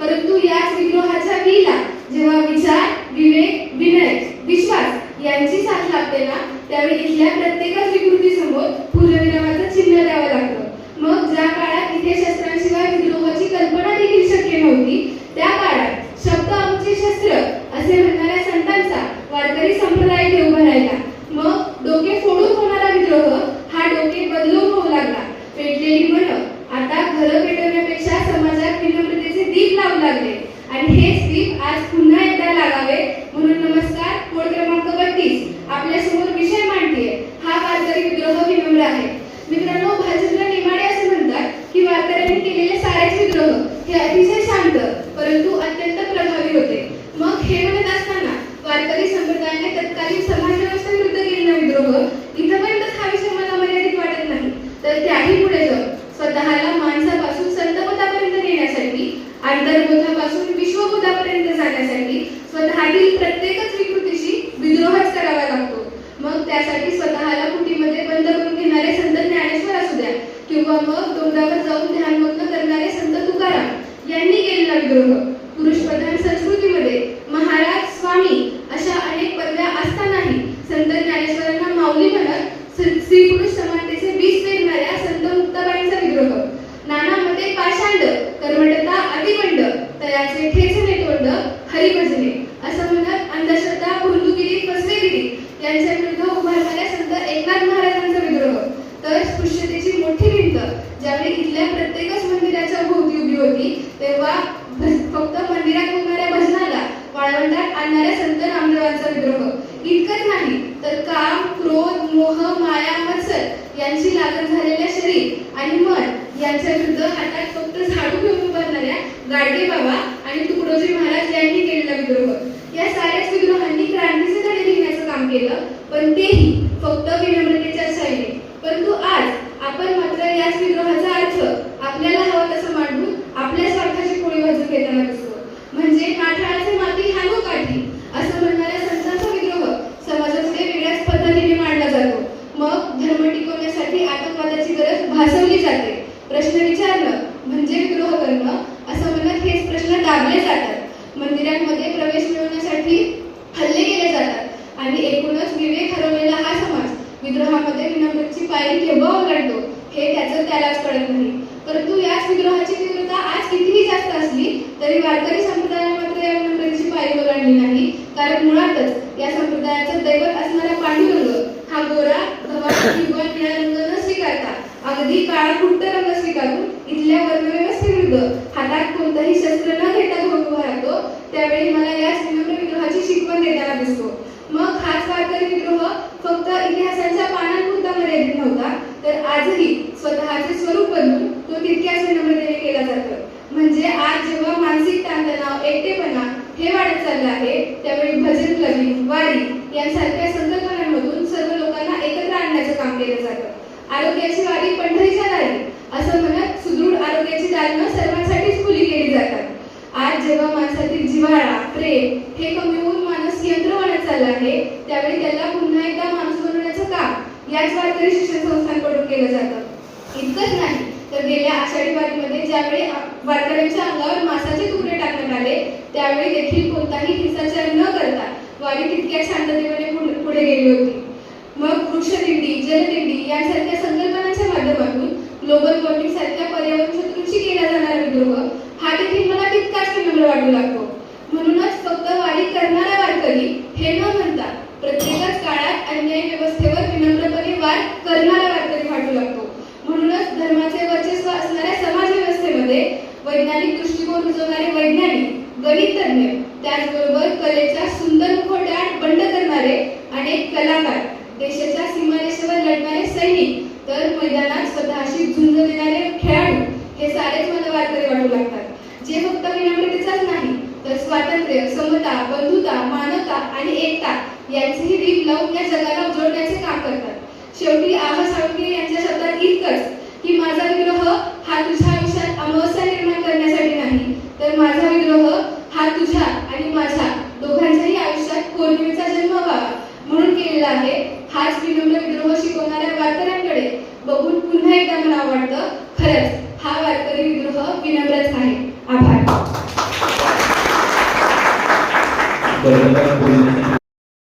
परंतु याच विग्रहाच्या वीला जेव्हा विचार विवेक विनय विश्वास यांची साथ लागते ना त्यावेळी इथल्या प्रत्येकच विकृती समोर पूर्णविरामाचं चिन्ह द्यावं लागतं मग ज्या काळात इथे शस्त्रांशिवाय विद्रोहाची कल्पना देखील शक्य नव्हती त्या काळात शब्द आमचे शस्त्र असे म्हणणाऱ्या संतांचा वारकरी संप्रदाय इथे उभा राहिला मग डोके फोडून होणारा विद्रोह हा डोके बदलून होऊ लागला पेटलेली मन आता घरं पेटवण्यापेक्षा समाजात विनम्रतेचे दीप लावू लागले आणि हेच दीप आज पुन्हा एकदा लागावे म्हणून नमस्कार कोड क्रमांक बत्तीस आपल्यासमोर विषय मांडतीये हा वारकरी विद्रोह विनम्र आहे मित्रांनो भालचंद्र नेमाडे असे म्हणतात की वारकऱ्यांनी केलेले सारेच विद्रोह हे अतिशय शांत परंतु अत्यंत प्रभावी होते मग हे म्हणत असताना वारकरी संप्रदायाने तत्कालीन समाज व्यवस्थेविरुद्ध केलेला विद्रोह इथपर्यंतच हा विषय मला मर्यादित वाटत नाही तर त्याही पुढे जाऊन स्वतःला माणसापासून संतपदापर्यंत नेण्यासाठी आंतरबोधापासून विश्वबोधापर्यंत जाण्यासाठी स्वतःतील प्रत्येकच विकृतीशी विद्रोहच करावा लागतो. मग त्यासाठी स्वतःला कुटीमध्ये बंद करून घेणारे संत ज्ञानेश्वर असू द्या किंवा मग डोंगरावर जाऊन ध्यानमग्न करणारे संत तुकाराम यांनी केलेला विद्रोह. तयाचे ठेचले तोंड हरिभजने असं म्हणत अंधश्रद्धा भुंदुगिरी फसवेगिरी यांच्या विरुद्ध उभारणाऱ्या संत एकनाथ महाराजांचा विद्रोह. तर स्पृश्यतेची मोठी भिंत ज्यावेळी इथल्या प्रत्येकच मंदिराच्या भोवती उभी होती तेव्हा फक्त मंदिरात होणाऱ्या भजनाला वाळवंटात आणणाऱ्या संत रामदेवांचा विद्रोह. इतकंच नाही तर काम क्रोध मोह माया मत्सर यांची लागण झालेल्या शरीर आणि मन यांच्या विरुद्ध हातात फक्त झाडू घेऊन उभारणाऱ्या गाडगे बाबा आणि तुकडोजी महाराज यांनी केलेला विद्रोह या साऱ्याच विद्रोहांनी क्रांतीचे धडे लिहिण्याचं काम केलं पण तेही फक्त विनम्रतेच्या शैली परंतु आज आपण मात्र याच विद्रोहाचा अर्थ आपल्याला हवा तसं मांडून आपल्या स्वार्थाची पोळी भाजून घेताना दिसतो म्हणजे नाठाळाचे माती हानू काठी असं म्हणणाऱ्या संतांचा विद्रोह समाजापुढे वेगळ्याच पद्धतीने मांडला जातो मग धर्म टिकवण्यासाठी आतंकवादाची गरज भासवली जाते प्रश्न विचारणं म्हणजे विद्रोह करणं असं म्हणत हेच प्रश्न दाबले जातात मंदिरांमध्ये प्रवेश मिळवण्यासाठी हल्ले केले जातात. आणि एकूणच विवेक हरवलेला हा समाज विद्रोहामध्ये विनम्रची पायरी केव्हा ओलांडतो हे त्याचं त्यालाच कळत नाही. परंतु याच विद्रोहाची तीव्रता आज कितीही जास्त असली तरी वारकरी संप्रदायाने मात्र या विनम्रतेची पायरी ओलांडली नाही. कारण मुळातच या संप्रदायाचं दैवत असणारा पांडुरंग हा गोरा धवा किंवा निळा रंग न स्वीकारता अगदी काळा कुट्ट रंग स्वीकारून इथल्या वर्णव्यवस्थेविरुद्ध हातात कोणतंही शस्त्र न घेता घेऊन उभा राहतो त्यावेळी मला या विनम्र विद्रोहाची शिकवण देताना दिसतो. मग हाच वारकरी विद्रोह फक्त इतिहासाच्या पानांपुरता मर्यादित नव्हता तर आजही स्वतःचे स्वरूप बदलून तो तितक्याच विनम्रतेने केला जातो. म्हणजे आज जेव्हा मानसिक ताणतणाव एकटेपणा हे वाढत चाललं आहे त्यावेळी भजन क्लबिंग वारी यांसारख्या संकल्पनांमधून सर्व लोकांना एकत्र आणण्याचं काम केलं जातं. आरोग्याची वारी पंढरीच्या दारी असं म्हणत सुदृढ आरोग्याची दालनं सर्वांसाठी आज जेव्हा माणसातील जिव्हाळा प्रेम हे कमी होऊन माणूस यंत्र बनत चालला आहे त्यावेळी त्याला पुन्हा एकदा माणूस बनवण्याचं काम याच वारकरी शिक्षण संस्थांकडून केलं जातं. इतकंच नाही तर गेल्या आषाढी वारीमध्ये ज्यावेळी वारकऱ्यांच्या अंगावर मासाचे तुकडे टाकण्यात आले त्यावेळी देखील कोणताही हिंसाचार न करता वारी तितक्या शांततेमध्ये पुढे- पुढे गेली होती. मग वृक्षदिंडी जलदिंडी यांसारख्या संकल्पनांच्या माध्यमातून ग्लोबल वॉर्मिंग सारख्या पर्यावरण शत्रूंशी केला जाणारा विद्रोह तितकाच वाटू लागतो. म्हणूनच फक्त वारी करणारा वारकरी हे न म्हणता प्रत्येकच काळात अन्याय व्यवस्थेवर विनम्रपणे वार करणारा वारकरी वाटू लागतो. म्हणूनच धर्माचे वर्चस्व असणाऱ्या समाज व्यवस्थेमध्ये वैज्ञानिक दृष्टिकोन रुजवणारे वैज्ञानिक गणितज्ञ त्याचबरोबर कलेच्या सुंदर मुखवट्या बंड करणारे अनेक कलाकार देशाच्या सीमारेषेवर लढणारे सैनिक तर मैदानात स्वतःशी झुंज देणारे खेळाडू हे सारेच मला वारकरी वाटू लागतात. जे फक्त विनम्रतेचाच नाही तर स्वातंत्र्य समता बंधुता मानवता आणि एकता यांचेही दीप लावून या जगाला उजळण्याचे काम करतात? शेवटी आह साळुंके यांच्या शब्दात इतकंच की माझा विग्रह हा तुझ्या आयुष्यात अमावस्या निर्माण करण्यासाठी नाही तर माझा विग्रह हा तुझ्या आणि माझ्या दोघांच्याही आयुष्यात पौर्णिमेचा जन्म व्हावा म्हणून केलेला आहे. हाच विनम्र विद्रोह शिकवणाऱ्या वारकऱ्यांकडे बघून पुन्हा एकदा मला वाटतं खरंच हा वारकरी विद्रोह विनम्रच आहे. 安排。对